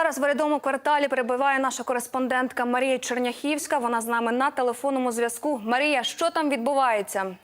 Зараз в рядовому кварталі перебуває наша кореспондентка Марія Черняхівська. Вона з нами на телефонному зв'язку. Марія, що там відбувається?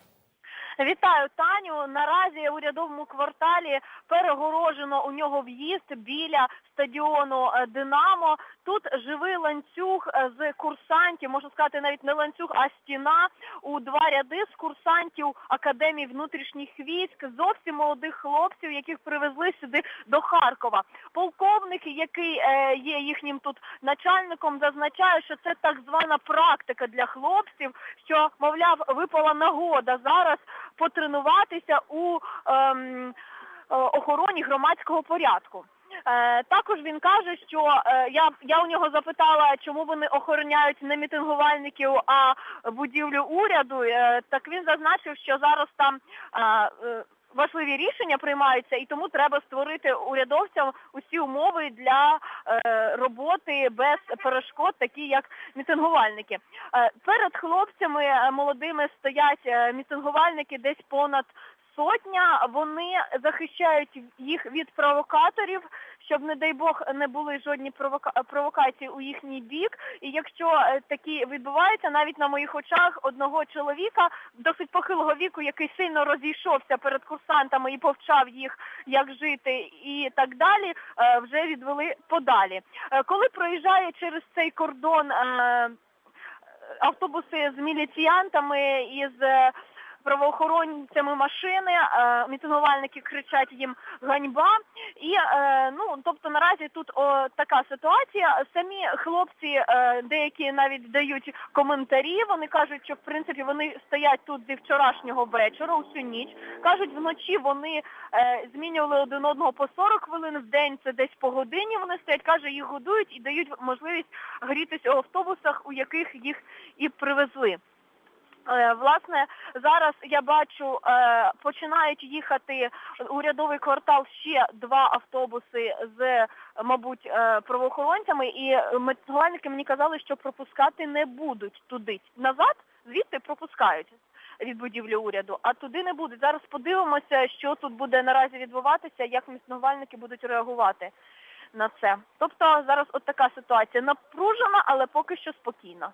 Вітаю Таню. Наразі у рядовому кварталі перегорожено у нього в'їзд біля стадіону е, Динамо. Тут живий ланцюг е, з курсантів, можна сказати, навіть не ланцюг, а стіна у два ряди з курсантів Академії внутрішніх військ, зовсім молодих хлопців, яких привезли сюди до Харкова. Полковник, який е, є їхнім тут начальником, зазначає, що це так звана практика для хлопців, що мовляв випала нагода зараз потренуватися у ем, е, охороні громадського порядку. Е, також він каже, що е, я, я у нього запитала, чому вони охороняють не мітингувальників, а будівлю уряду. Е, так він зазначив, що зараз там важливі рішення приймаються, і тому треба створити урядовцям усі умови для роботи без перешкод, такі як мітингувальники. Е, перед хлопцями е, молодими стоять е, мітингувальники десь понад сотня. Вони захищають їх від провокаторів, щоб, не дай Бог, не були жодні провока- провокації у їхній бік. І якщо е, такі відбуваються, навіть на моїх очах одного чоловіка досить похилого віку, який сильно розійшовся перед курсантами і повчав їх, як жити, і так далі, е, вже відвели подалі. Е, Коли проїжджає через цей кордон. автобуси з міліціянтами і з е, правоохоронцями машини, е, мітингувальники кричать їм ганьба. І е, ну тобто наразі тут о, така ситуація. Самі хлопці е, деякі навіть дають коментарі. Вони кажуть, що в принципі вони стоять тут зі вчорашнього вечора, усю ніч. кажуть, вночі вони змінювали один одного по 40 хвилин в день. Це десь по годині. Вони стоять, каже, їх годують і дають можливість грітися у автобусах, у яких їх і привезли. Е, Власне, зараз я бачу, е, починають їхати урядовий квартал ще два автобуси з, мабуть, е, правоохоронцями, і митнгувальники мені казали, що пропускати не будуть туди. Назад звідти пропускають від будівлі уряду, а туди не будуть. Зараз подивимося, що тут буде наразі відбуватися, як мітингувальники будуть реагувати на це. Тобто зараз от така ситуація напружена, але поки що спокійна.